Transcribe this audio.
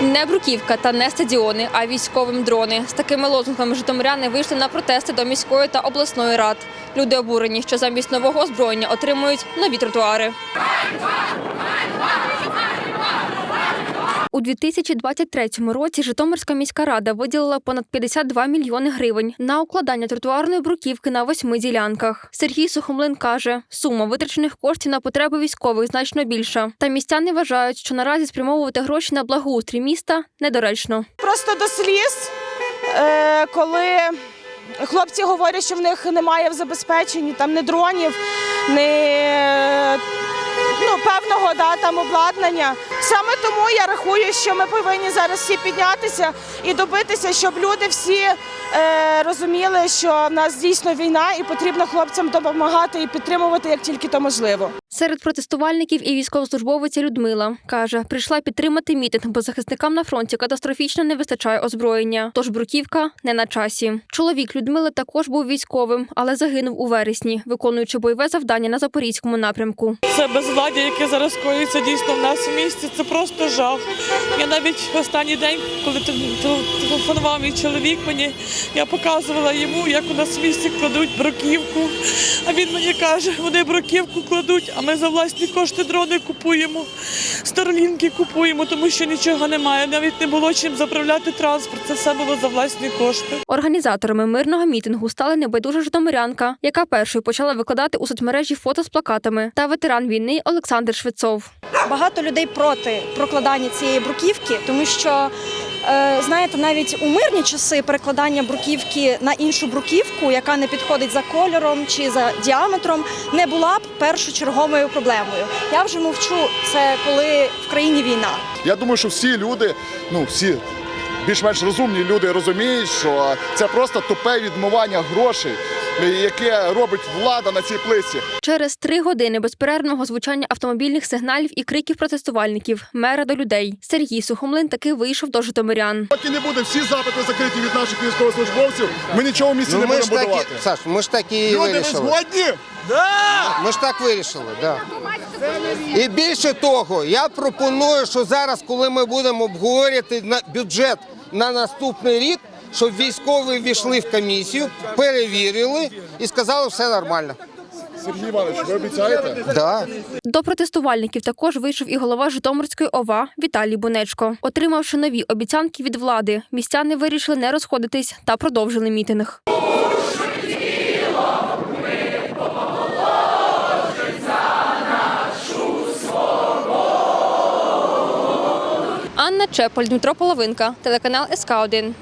Не бруківка та не стадіони, а військовим дрони. З такими лозунгами житомиряни вийшли на протести до міської та обласної рад. Люди обурені, що замість нового озброєння отримують нові тротуари. У 2023 році Житомирська міська рада виділила понад 52 мільйони гривень на укладання тротуарної бруківки на восьми ділянках. Сергій Сухомлин каже, сума витрачених коштів на потреби військових значно більша. Та містяни вважають, що наразі спрямовувати гроші на благоустрій міста недоречно. Просто до сліз, е, коли хлопці говорять, що в них немає в забезпеченні там ні дронів, ні ну, певного да, там обладнання. Саме тому я рахую, що ми повинні зараз всі піднятися і добитися, щоб люди всі е, розуміли, що в нас дійсно війна і потрібно хлопцям допомагати і підтримувати як тільки то можливо. Серед протестувальників і військовослужбовиця Людмила каже, прийшла підтримати мітинг, бо захисникам на фронті катастрофічно не вистачає озброєння. Тож бруківка не на часі. Чоловік Людмили також був військовим, але загинув у вересні, виконуючи бойове завдання на запорізькому напрямку. Це безвладдя, яке зараз коїться дійсно в нас в місті. Це просто жах. Я навіть в останній день, коли тел- тел- телефонував мій чоловік мені, я показувала йому, як у нас в місті кладуть бруківку. А він мені каже, вони бруківку кладуть, а ми за власні кошти дрони купуємо, старлінки купуємо, тому що нічого немає. Навіть не було чим заправляти транспорт. Це все було за власні кошти. Організаторами мирного мітингу стала небайдужа житомирянка, яка першою почала викладати у соцмережі фото з плакатами, та ветеран війни Олександр Швецов. Багато людей проти прокладання цієї бруківки, тому що знаєте, навіть у мирні часи перекладання бруківки на іншу бруківку, яка не підходить за кольором чи за діаметром, не була б першочерговою проблемою. Я вже мовчу, це коли в країні війна. Я думаю, що всі люди, ну всі більш-менш розумні люди розуміють, що це просто тупе відмивання грошей, яке робить влада на цій плиці. Через три години безперервного звучання автомобільних сигналів і криків протестувальників, мера до людей, Сергій Сухомлин таки вийшов до житомирян. Поки не буде всі запити закриті від наших військовослужбовців, ми нічого в місті Ну, не будемо ж будувати. і, Саш, ми ж так і Люди, ви вирішили. згодні? Ми ж так вирішили, да. І більше того, я пропоную, що зараз, коли ми будемо обговорювати на бюджет на наступний рік, щоб військові війшли в комісію, перевірили і сказали, все нормально. Сергій Іванович, ви обіцяєте? Да. До протестувальників також вийшов і голова Житомирської ОВА Віталій Бунечко. Отримавши нові обіцянки від влади, містяни вирішили не розходитись та продовжили мітинг. Анна Чеполь, Дмитро Половинка, телеканал СК 1